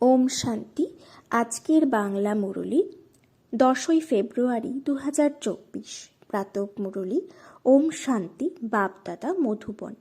ওম শান্তি। আজকের বাংলা মুরলি, দশই ফেব্রুয়ারি দু হাজার চব্বিশ। প্রাতক মুরলি, ওম শান্তি, বাপদাদা মধুবন।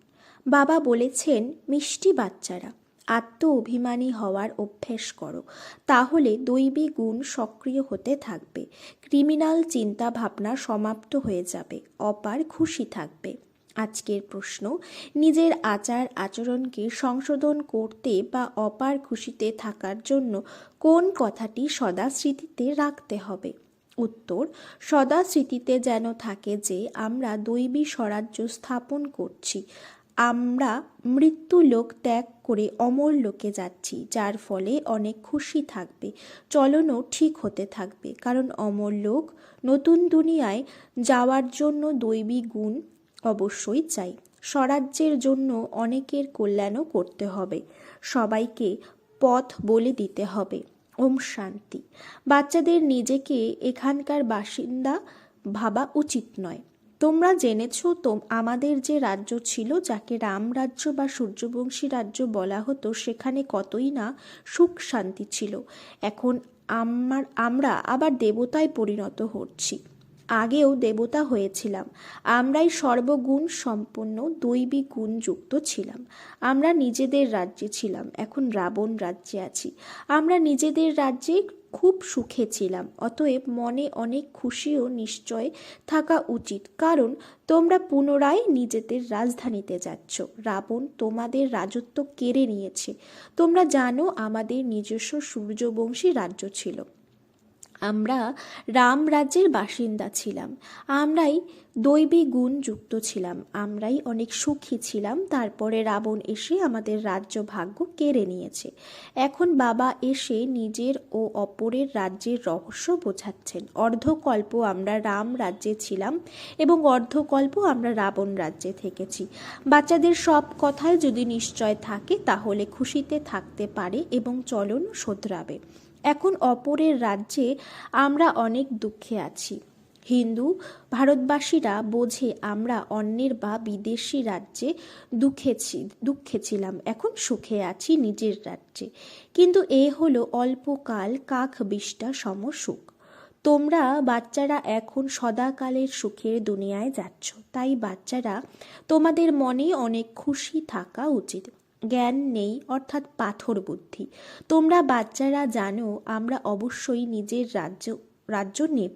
বাবা বলেছেন, মিষ্টি বাচ্চারা, আত্ম অভিমানী হওয়ার অভ্যেস করো। তাহলে দৈবী গুণ সক্রিয় হতে থাকবে। ক্রিমিনাল চিন্তা ভাবনা সমাপ্ত হয়ে যাবে। অপার খুশি থাকবে। আজকের প্রশ্ন, নিজের আচার আচরণকে সংশোধন করতে বা অপার খুশিতে থাকার জন্য কোন কথাটি সদা স্মৃতিতে রাখতে হবে? উত্তর, সদা স্মৃতিতে যেন থাকে যে আমরা দৈবী স্বরাজ্য স্থাপন করছি। আমরা মৃত্যু লোক ত্যাগ করে অমর লোকে যাচ্ছি, যার ফলে অনেক খুশি থাকবে, চলনও ঠিক হতে থাকবে। কারণ অমর লোক নতুন দুনিয়ায় যাওয়ার জন্য দৈবী গুণ অবশ্যই চাই। স্বরাজ্যের জন্য অনেকের কল্যাণও করতে হবে। সবাইকে পথ বলে দিতে হবে। ওম শান্তি। বাচ্চাদের নিজেকে এখানকার বাসিন্দা ভাবা উচিত নয়। তোমরা জেনেছ তো, আমাদের যে রাজ্য ছিল, যাকে রাম রাজ্য বা সূর্যবংশী রাজ্য বলা হতো, সেখানে কতই না সুখ শান্তি ছিল। এখন আমার, আমরা আবার দেবতায় পরিণত হচ্ছি। আগেও দেবতা হয়েছিলাম। আমরাই সর্বগুণ সম্পন্ন, দৈবী গুণযুক্ত ছিলাম। আমরা নিজেদের রাজ্যে ছিলাম, এখন রাবণ রাজ্যে আছি। আমরা নিজেদের রাজ্যে খুব সুখে ছিলাম, অতএব মনে অনেক খুশিও নিশ্চয় থাকা উচিত। কারণ তোমরা পুনরায় নিজেদের রাজধানীতে যাচ্ছ। রাবণ তোমাদের রাজত্ব কেড়ে নিয়েছে। তোমরা জানো আমাদের নিজস্ব সূর্যবংশী রাজ্য ছিল। আমরা রাম রাজ্যের বাসিন্দা ছিলাম। আমরাই দৈবী গুণ যুক্ত ছিলাম। আমরাই অনেক সুখী ছিলাম। তারপরে রাবণ এসে আমাদের রাজ্য ভাগ্য কেড়ে নিয়েছে। এখন বাবা এসে নিজের ও অপরের রাজ্যের রহস্য বোঝাচ্ছেন। অর্ধকল্প আমরা রাম রাজ্যে ছিলাম এবং অর্ধকল্প আমরা রাবণ রাজ্যে থেকেছি। বাচ্চাদের সব কথায় যদি নিশ্চয় থাকে, তাহলে খুশিতে থাকতে পারে এবং চলন শোধরাবে। এখন অপরের রাজ্যে আমরা অনেক দুঃখে আছি। হিন্দু ভারতবাসীরা বোঝে আমরা অন্যের বা বিদেশি রাজ্যে দুঃখেছি দুঃখে ছিলাম, এখন সুখে আছি নিজের রাজ্যে। কিন্তু এ হলো অল্পকাল কাক বিষ্টা সম সুখ। তোমরা বাচ্চারা এখন সদাকালের সুখের দুনিয়ায় যাচ্ছ, তাই বাচ্চারা তোমাদের মনে অনেক খুশি থাকা উচিত। জ্ঞান নেই, অর্থাৎ পাথর বুদ্ধি। তোমরা বাচ্চারা জানো, আমরা অবশ্যই নিজের রাজ্য রাজ্য নেব।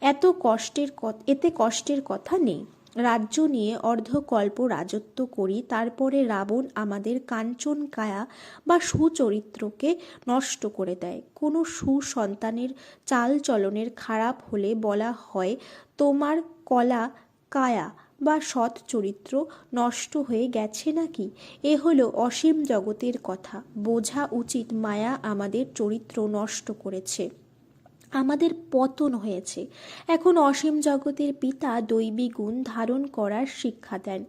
এত কষ্টের এতে কষ্টের কথা নেই। রাজ্য নিয়ে অর্ধকল্প রাজত্ব করি, তারপরে রাবণ আমাদের কাঞ্চন কায়া বা সুচরিত্রকে নষ্ট করে দেয়। কোনো সুসন্তানের চাল চলনের খারাপ হলে বলা হয়, তোমার কলা কায়া বা সৎ চরিত্র নষ্ট হয়ে গেছে নাকি? এ হলো অসীম জগতের কথা। বোঝা উচিত মায়া আমাদের চরিত্র নষ্ট করেছে। আমাদের পতন হয়েছে। এখন অসীম জগতের পিতা দৈবী গুণ ধারণ করার শিক্ষা দেন।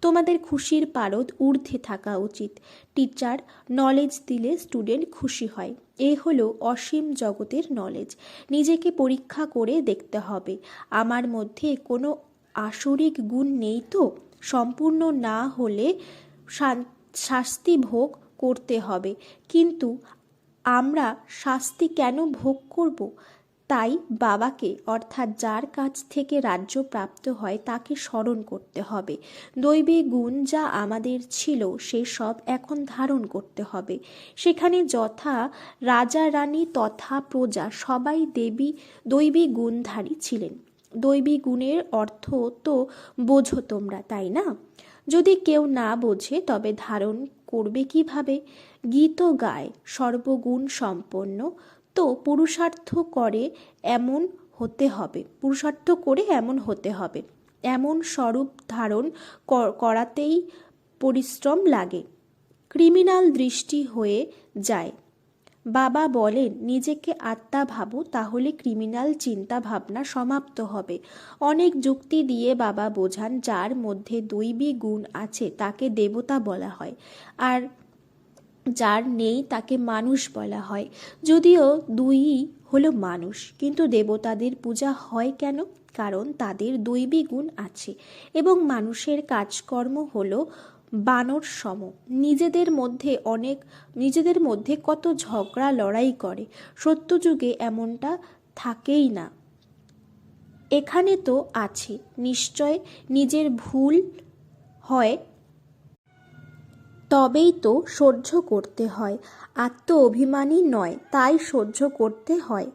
তোমাদের খুশির পারদ ঊর্ধ্বে থাকা উচিত। টিচার নলেজ দিলে স্টুডেন্ট খুশি হয়। এ হলো অসীম জগতের নলেজ নিজেকে পরীক্ষা করে দেখতে হবে। আমার মধ্যে কোনো আসরিক গুণ নেই তো? সম্পূর্ণ না হলে শাস্তি ভোগ করতে হবে। কিন্তু আমরা শাস্তি কেন ভোগ করব? তাই বাবাকে, অর্থাৎ যার কাছ থেকে রাজ্য প্রাপ্ত হয়, তাকে স্মরণ করতে হবে। দৈবী গুণ যা আমাদের ছিল, সে সব এখন ধারণ করতে হবে। সেখানে যথা রাজা, রানী তথা প্রজা সবাই দেবী, দৈবী গুণধারী ছিলেন। দৈবী গুণের অর্থ তো বোঝো তোমরা, তাই না? যদি কেউ না বোঝে, তবে ধারণ করবে কীভাবে? গীত গায়, সর্বগুণ সম্পন্ন, তো পুরুষার্থ করে এমন হতে হবে, পুরুষার্থ করে এমন হতে হবে। এমন স্বরূপ ধারণ করাতেই পরিশ্রম লাগে। ক্রিমিনাল দৃষ্টি হয়ে যায়। বাবা বলেন, নিজেকে আত্মা ভাবো, তাহলে ক্রিমিনাল চিন্তা ভাবনা সমাপ্ত হবে। অনেক যুক্তি দিয়ে বাবা বোঝান, যার মধ্যে দৈবী গুণ আছে, তাকে দেবতা বলা হয়। আর যার নেই, তাকে মানুষ বলা হয়। যদিও দুইই হলো মানুষ, কিন্তু দেবতাদের পূজা হয় কেন? কারণ তাদের দৈবী গুণ আছে। এবং মানুষের কাজকর্ম হলো বানর সম। নিজেদের মধ্যে অনেক, নিজেদের মধ্যে কত ঝগড়া লড়াই করে। সত্যযুগে এমনটা থাকেই না। এখানে তো আছে, নিশ্চয় নিজের ভুল হয়। তবেই তো সহ্য করতে হয়। আত্ম অভিমানী নয়, তাই সহ্য করতে হয়।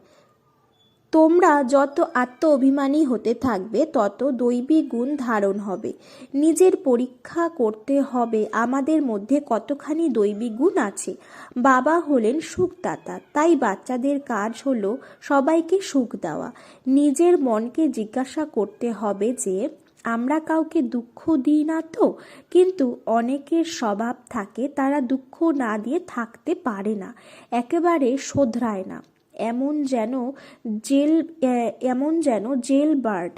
তোমরা যত আত্ম অভিমানী হতে থাকবে, তত দৈবী গুণ ধারণ হবে। নিজের পরীক্ষা করতে হবে, আমাদের মধ্যে কতখানি দৈবী গুণ আছে? বাবা হলেন সুখদাতা, তাই বাচ্চাদের কাজ হলো সবাইকে সুখ দেওয়া। নিজের মনকে জিজ্ঞাসা করতে হবে যে, আমরা কাউকে দুঃখ দিই না তো? কিন্তু অনেকের স্বভাব থাকে, তারা দুঃখ না দিয়ে থাকতে পারে না, একেবারে শোধরায় না। এমন যেন জেল এমন যেন জেল বার্ড।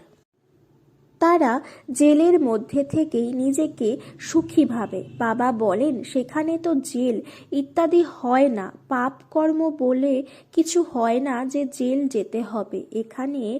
তারা জেলের মধ্যে থেকেই নিজেকে সুখী ভাবে। বাবা বলেন, সেখানে তো জেল। ইত্যাদি হয় না। পাপ কর্ম বলে কিছু হয় না যে জেল যেতে হবে। এখানে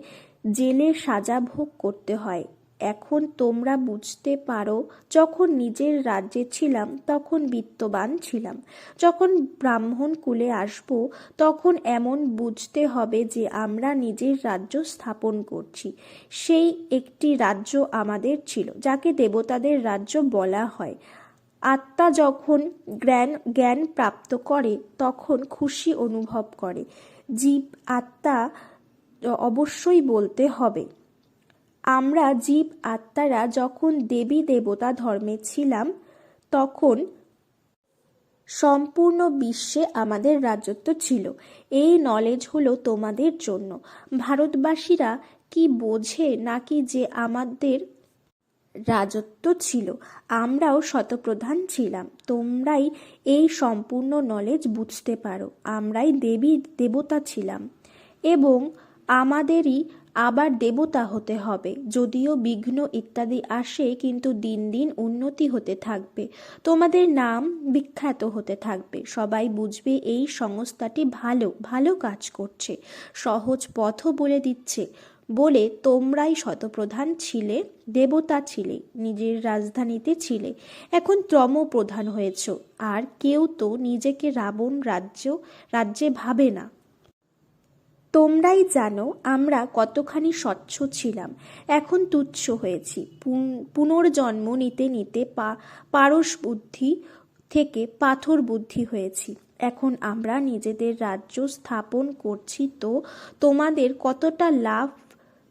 জেলে সাজা ভোগ করতে হয়। এখন তোমরা বুঝতে পারো, যখন নিজের রাজ্যে ছিলাম, তখন বিত্তবান ছিলাম। যখন ব্রাহ্মণ কুলে আসব, তখন এমন বুঝতে হবে যে আমরা নিজের রাজ্য স্থাপন করছি। সেই একটি রাজ্য আমাদের ছিল, যাকে দেবতাদের রাজ্য বলা হয়। আত্মা যখন জ্ঞান জ্ঞান প্রাপ্ত করে, তখন খুশি অনুভব করে। জীব আত্মা অবশ্যই বলতে হবে। আমরা জীব আত্মারা যখন দেবী দেবতা ধর্মে ছিলাম, তখন সম্পূর্ণ বিশ্বে আমাদের রাজত্ব ছিল। এই নলেজ হলো তোমাদের জন্য। ভারতবাসীরা কি বোঝে নাকি যে আমাদের রাজত্ব ছিল? আমরাও শতপ্রধান ছিলাম। তোমরাই এই সম্পূর্ণ নলেজ বুঝতে পারো। আমরাই দেবী দেবতা ছিলাম। এবং আমাদেরই আবার দেবতা হতে হবে, যদিও বিঘ্ন ইত্যাদি আসে কিন্তু দিন দিন উন্নতি হতে থাকবে। তোমাদের নাম বিখ্যাত হতে থাকবে। সবাই বুঝবে এই সংস্থাটি ভালো ভালো কাজ করছে। সহজ পথও বলে দিচ্ছে। বলে তোমরাই শতপ্রধান ছিলে, দেবতা ছিলে, নিজের রাজধানীতে ছিলে। এখন ত্রম প্রধান হয়েছ। আর কেউ তো নিজেকে রাবণ রাজ্য, রাজ্যে ভাবে না। তোমরাই জানো আমরা কতখানি স্বচ্ছ ছিলাম। এখন তুচ্ছ হয়েছি। পুন- পুনর্জন্ম নিতে নিতে পা পারস বুদ্ধি থেকে পাথর বুদ্ধি হয়েছি। এখন আমরা নিজেদের রাজ্য স্থাপন করছি তো তোমাদের কতটা লাভ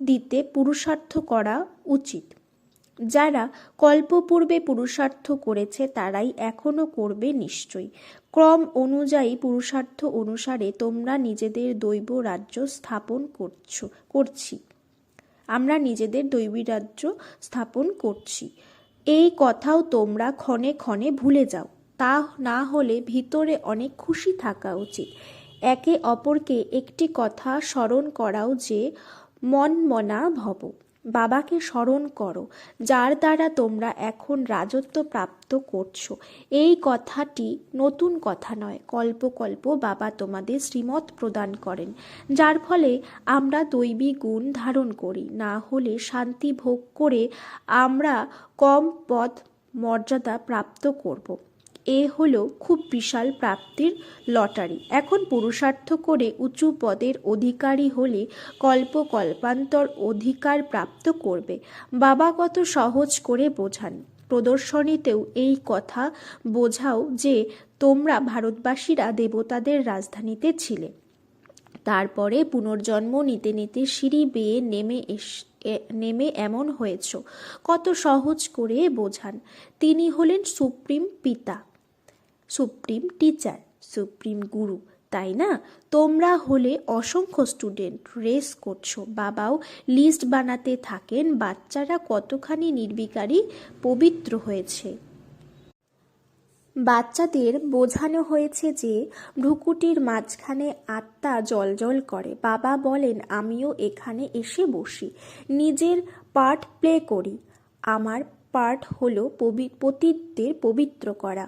দিতে পুরুষার্থ করা উচিত। যারা কল্পপূর্বে পুরুষার্থ করেছে তারাই এখনও করবে নিশ্চয়ই। ক্রম অনুযায়ী পুরুষার্থ অনুসারে তোমরা নিজেদের দৈব রাজ্য স্থাপন করছ, করছি। আমরা নিজেদের দৈবী রাজ্য স্থাপন করছি। এই কথাও তোমরা ক্ষণে ক্ষণে ভুলে যাও। তা না হলে ভিতরে অনেক খুশি থাকা উচিত। একে অপরকে একটি কথা স্মরণ করাও যে মনমনা ভব। বাবাকে স্মরণ করো, যার দ্বারা তোমরা এখন রাজত্ব প্রাপ্ত করছ। এই কথাটি নতুন কথা নয়, কল্প কল্প বাবা তোমাদের শ্রীমত প্রদান করেন। যার ফলে আমরা দৈবী গুণ ধারণ করি, না হলে শান্তি ভোগ করে আমরা কম পদ মর্যাদা প্রাপ্ত করব। এ হলো খুব বিশাল প্রাপ্তির লটারি। এখন পুরুষার্থ করে উঁচু পদের অধিকারী হলে কল্প কল্পান্তর অধিকার প্রাপ্ত করবে। বাবা কত সহজ করে বোঝান। প্রদর্শনীতেও এই কথা বোঝাও যে তোমরা ভারতবাসীরা দেবতাদের রাজধানীতে ছিলে। তারপরে পুনর্জন্ম নিতে নিতে সিঁড়ি বেয়ে নেমে এস নেমে এমন হয়েছ। কত সহজ করে বোঝান। তিনি হলেন সুপ্রিম পিতা। সুপ্রিম টিচার, সুপ্রিম গুরু, তাই না? তোমরা হলে অসংখ্য স্টুডেন্ট, রেস করছ, বাবাও লিস্ট বানাতে থাকেন, বাচ্চারা কতখানি নির্বিকারী, পবিত্র হয়েছে। বাচ্চাদের বোঝানো হয়েছে যে, ভ্রুকুটির মাঝখানে আত্মা জলজল করে। বাবা বলেন, আমিও এখানে এসে বসি, নিজের পার্ট প্লে করি। আমার পার্ট হলো পতিতদের পবিত্র করা।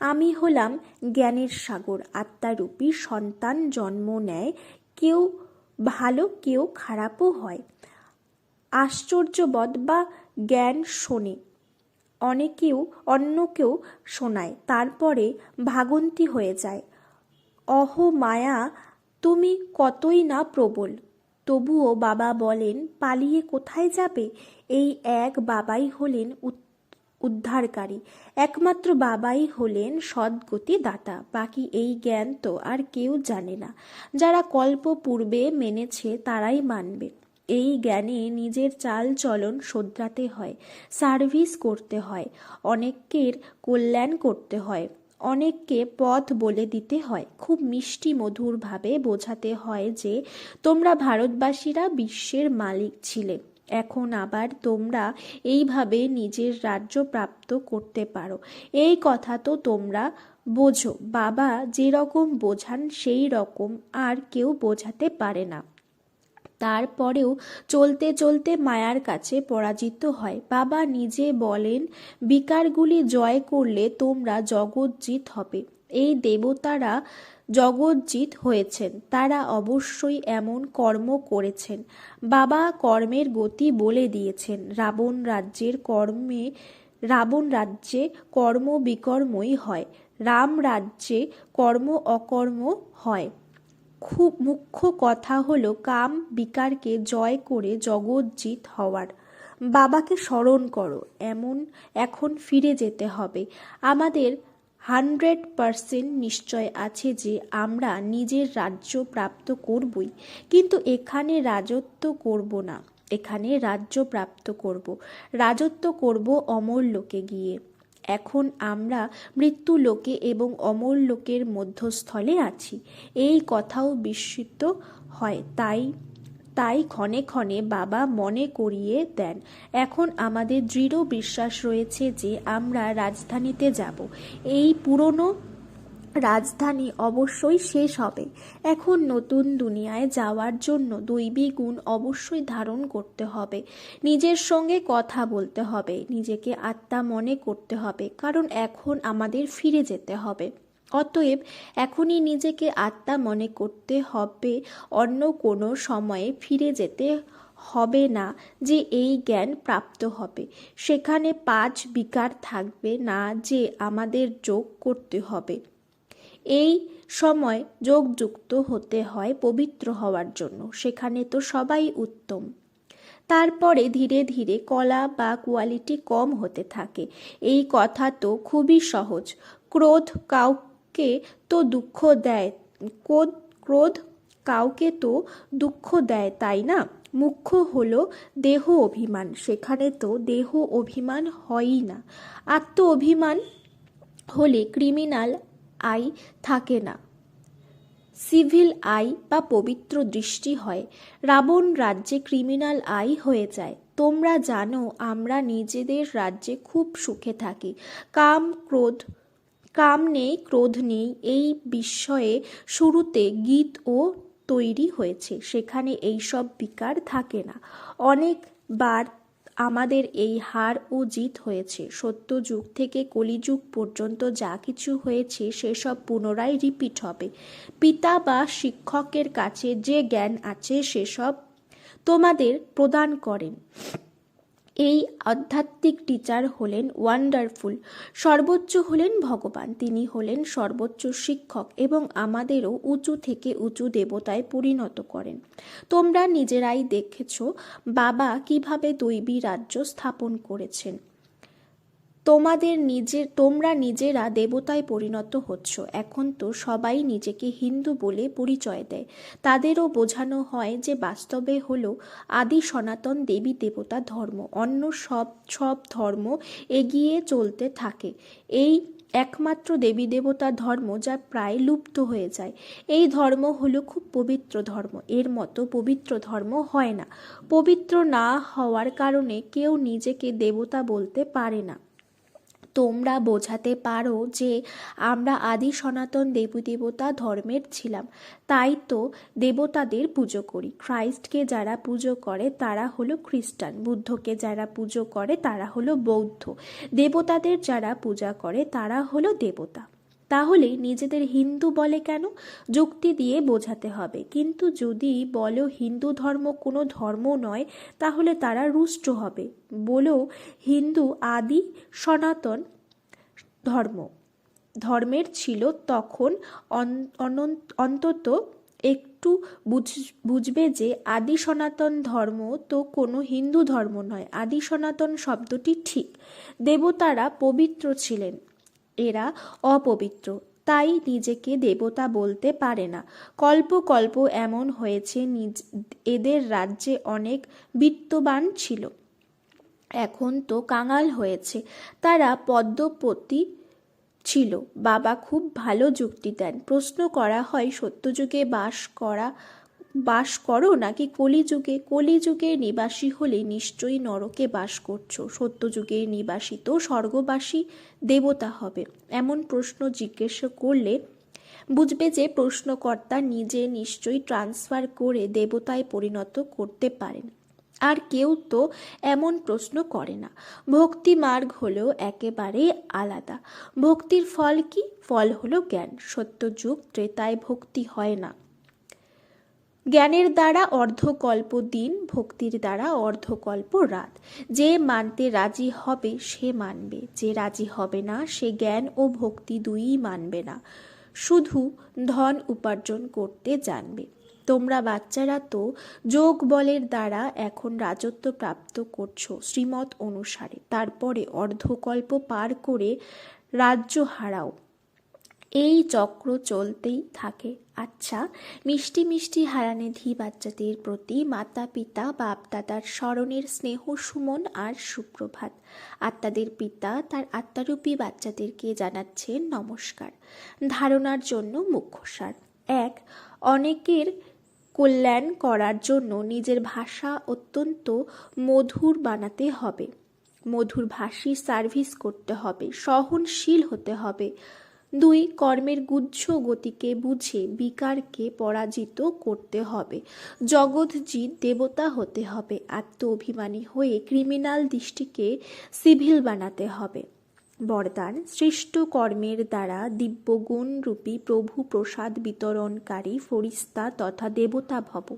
আমি হলাম জ্ঞানের সাগর, আত্মারূপী সন্তান জন্ম নেয়, কেউ ভালো, কেউ খারাপও হয়। আশ্চর্যবদ বা জ্ঞান শোনে অনেকেও অন্যকেও শোনায়, তারপরে ভাগন্তি হয়ে যায়। অহ মায়া, তুমি কতই না প্রবল, তবুও বাবা বলেন, পালিয়ে কোথায় যাবে? এই এক বাবাই হলেন উত- উদ্ধারকারী। একমাত্র বাবাই হলেন সদ্গতি দাতা বাকি এই জ্ঞান তো আর কেউ জানে না। যারা কল্প পূর্বে মেনেছে তারাই মানবে। এই জ্ঞানে নিজের চাল চলন শোধরাতে হয়, সার্ভিস করতে হয়, অনেকের কল্যাণ করতে হয়, অনেককে পথ বলে দিতে হয়। খুব মিষ্টি মধুরভাবে বোঝাতে হয় যে তোমরা ভারতবাসীরা বিশ্বের মালিক ছিলে। এখন আবার তোমরা এইভাবে নিজের রাজ্য প্রাপ্ত করতে পারো। এই কথা তো তোমরা বোঝো। বাবা যেরকম বোঝান, সেই রকম আর কেউ বোঝাতে পারে না। তারপরেও চলতে চলতে মায়ার কাছে পরাজিত হয়। বাবা নিজে বলেন, বিকারগুলি জয় করলে তোমরা জগৎজিৎ হবে। এই দেবতারা জগৎজিৎ হয়েছেন। তারা অবশ্যই এমন কর্ম করেছেন। বাবা কর্মের গতি বলে দিয়েছেন। রাবণ রাজ্যের কর্মে, রাবণ রাজ্যে কর্ম বিকর্মই হয়। রাম রাজ্যে কর্ম অকর্ম হয়। খুব মুখ্য কথা হলো কাম বিকারকে জয় করে জগৎজিৎ হওয়ার। বাবাকে স্মরণ করো, এমন এখন ফিরে যেতে হবে। আমাদের হান্ড্রেড পারসেন্ট নিশ্চয় আছে যে আমরা নিজের রাজ্য প্রাপ্ত করবই, কিন্তু এখানে রাজত্ব করব না। এখানে রাজ্য প্রাপ্ত করব। রাজত্ব করব অমর লোকে গিয়ে। এখন আমরা মৃত্যু লোকে এবং অমর লোকের মধ্যস্থলে আছি। এই কথাও বিস্মিত হয়, তাই তাই ক্ষণে ক্ষণে বাবা মনে করিয়ে দেন, এখন আমাদের দৃঢ় বিশ্বাস রয়েছে যে আমরা রাজধানীতে যাব। এই পুরনো রাজধানী অবশ্যই শেষ হবে। এখন নতুন দুনিয়ায় যাওয়ার জন্য দৈবী গুণ অবশ্যই ধারণ করতে হবে। নিজের সঙ্গে কথা বলতে হবে। নিজেকে আত্মা মনে করতে হবে। কারণ এখন আমাদের ফিরে যেতে হবে। অতএব এখনই নিজেকে আত্মা মনে করতে হবে, অন্য কোনো সময়ে ফিরে যেতে হবে না যে এই জ্ঞান প্রাপ্ত হবে। সেখানে পাঁচ বিকার থাকবে না যে আমাদের যোগ করতে হবে। এই সময় যোগযুক্ত হতে হয় পবিত্র হওয়ার জন্য, সেখানে তো সবাই উত্তম। তারপরে ধীরে ধীরে কলা বা কোয়ালিটি কম হতে থাকে। এই কথা তো খুবই সহজ। ক্রোধ কাউকে তো দুঃখ দেয়, ক্রোধ ক্রোধ কাউকে তো দুঃখ দেয়, তাই না? মুখ্য হলো দেহ অভিমান। সেখানে তো দেহ অভিমান হয়ই না। আত্ম অভিমান হলে ক্রিমিনাল আই থাকে না। সিভিল আই বা পবিত্র দৃষ্টি হয়। রাবণ রাজ্যে ক্রিমিনাল আই হয়ে যায়। তোমরা জানো, আমরা নিজেদের রাজ্যে খুব সুখে থাকি। কাম, ক্রোধ কাম নেই, ক্রোধ নেই, এই বিষয়ে শুরুতে গীত ও তৈরি হয়েছে। সেখানে এইসব বিকার থাকে না। অনেকবার আমাদের এই হার ও জিত হয়েছে। সত্যযুগ থেকে কলিযুগ পর্যন্ত যা কিছু হয়েছে, সেসব পুনরায় রিপিট হবে। পিতা বা শিক্ষকের কাছে যে জ্ঞান আছে, সেসব তোমাদের প্রদান করেন। এই আধ্যাত্মিক টিচার হলেন ওয়ান্ডারফুল সর্বোচ্চ হলেন ভগবান। তিনি হলেন সর্বোচ্চ শিক্ষক এবং আমাদেরও উঁচু থেকে উঁচু দেবতায় পরিণত করেন। তোমরা নিজেরাই দেখেছ বাবা কীভাবে দৈবী রাজ্য স্থাপন করেছেন। তোমাদের নিজের, তোমরা নিজেরা দেবতায় পরিণত হচ্ছ। এখন তো সবাই নিজেকে হিন্দু বলে পরিচয় দেয়। তাদেরও বোঝানো হয় যে বাস্তবে হলো আদি সনাতন দেবী দেবতা ধর্ম। অন্য সব সব ধর্ম এগিয়ে চলতে থাকে। এই একমাত্র দেবী দেবতা ধর্ম যা প্রায় লুপ্ত হয়ে যায়। এই ধর্ম হলো খুব পবিত্র ধর্ম। এর মতো পবিত্র ধর্ম হয় না। পবিত্র না হওয়ার কারণে কেউ নিজেকে দেবতা বলতে পারে না। তোমরা বোঝাতে পারো যে আমরা আদি সনাতন দেবী দেবতা ধর্মের ছিলাম। তাই তো দেবতাদের পুজো করি। খ্রাইস্টকে যারা পুজো করে, তারা হলো খ্রিস্টান। বুদ্ধকে যারা পুজো করে, তারা হলো বৌদ্ধ। দেবতাদের যারা পূজা করে, তারা হলো দেবতা। তাহলে নিজেদের হিন্দু বলে কেন? যুক্তি দিয়ে বোঝাতে হবে। কিন্তু যদি বলো হিন্দু ধর্ম কোনো ধর্ম নয়, তাহলে তারা রুষ্ট হবে। বলো হিন্দু আদি সনাতন ধর্ম। ধর্মের ছিল তখন অন্তত একটু বুঝ- বুঝবে যে আদি সনাতন ধর্ম তো কোনো হিন্দু ধর্ম নয়। আদি সনাতন শব্দটি ঠিক। দেবতারা পবিত্র ছিলেন। এরা অপবিত্র, তাই নিজেকে দেবতা বলতে পারে না। কল্প কল্প এমন হয়েছে নিজ, এদের রাজ্যে অনেক বিত্তবান ছিল। এখন তো কাঙাল হয়েছে। তারা পদ্মপতি ছিল। বাবা খুব ভালো যুক্তি দেন। প্রশ্ন করা হয়, সত্যযুগে বাস করা বাস করো নাকি কলিযুগে? কলিযুগের নিবাসী হলে নিশ্চয়ই নরকে বাস করছ। সত্যযুগের নিবাসী তো স্বর্গবাসী, দেবতা হবে। এমন প্রশ্ন জিজ্ঞেস করলে বুঝবে যে প্রশ্নকর্তা নিজে নিশ্চয়ই ট্রান্সফার করে দেবতায় পরিণত করতে পারেন। আর কেউ তো এমন প্রশ্ন করে না। ভক্তি মার্গ হলো একেবারেই আলাদা। ভক্তির ফল কি? ফল হলো জ্ঞান। সত্যযুগ ত্রেতায় ভক্তি হয় না। জ্ঞানের দ্বারা অর্ধকল্প দিন, ভক্তির দ্বারা অর্ধকল্প রাত। যে মানতে রাজি হবে, সে মানবে। যে রাজি হবে না, সে জ্ঞান ও ভক্তি দুইই মানবে না। শুধু ধন উপার্জন করতে জানবে। তোমরা বাচ্চারা তো যোগ বলের দ্বারা এখন রাজত্ব প্রাপ্ত করছ শ্রীমত অনুসারে। তারপরে অর্ধকল্প পার করে রাজ্য হারাও। এই চক্র চলতেই থাকে। আচ্ছা মিষ্টি মিষ্টি হারানিধি বাচ্চাদের প্রতি মাতা পিতা বাপ দাদার স্মরণের স্নেহ সুমন আর সুপ্রভাত। আত্মাদের পিতা তার আত্মারূপী বাচ্চাদেরকে জানাচ্ছেন নমস্কার। ধারণার জন্য মুখ্যসার এক, অনেকের কল্যাণ করার জন্য নিজের ভাষা অত্যন্ত মধুর বানাতে হবে। মধুর ভাষী সার্ভিস করতে হবে, সহনশীল হতে হবে। দুই কর্মের গুচ্ছ গতিকে বুঝে বিকারকে পরাজিত করতে হবে। জগৎজিৎ দেবতা হতে হবে। আত্ম অভিমানী হয়ে ক্রিমিনাল দৃষ্টিকে সিভিল বানাতে হবে। বরদান সৃষ্ট কর্মের দ্বারা দিব্যগুণ রূপী প্রভু প্রসাদ বিতরণকারী ফরিস্তা তথা দেবতা ভব।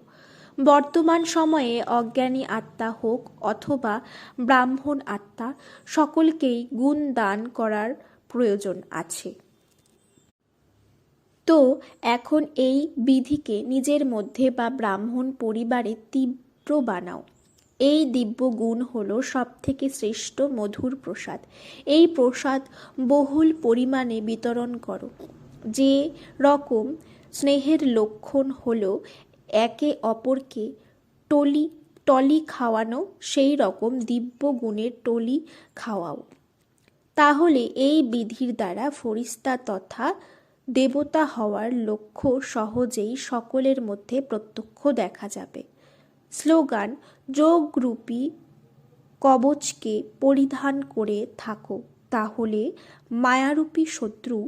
বর্তমান সময়ে অজ্ঞানী আত্মা হোক অথবা ব্রাহ্মণ আত্মা, সকলকেই গুণ দান করার প্রয়োজন আছে। তো এখন এই বিধিকে নিজের মধ্যে বা ব্রাহ্মণ পরিবারে তীব্র বানাও। এই দিব্য গুণ হল সব থেকে শ্রেষ্ঠ মধুর প্রসাদ। এই প্রসাদ বহুল পরিমাণে বিতরণ করো। যে রকম স্নেহের লক্ষণ হল একে অপরকে টলি টলি খাওয়ানো, সেই রকম দিব্য গুণের টলি খাওয়াও। তাহলে এই বিধির দ্বারা ফরিস্তা তথা দেবতা হওয়ার লক্ষ্য সহজেই সকলের মধ্যে প্রত্যক্ষ দেখা যাবে। স্লোগান, যোগরূপী কবচকে পরিধান করে থাকো, তাহলে মায়ারূপী শত্রু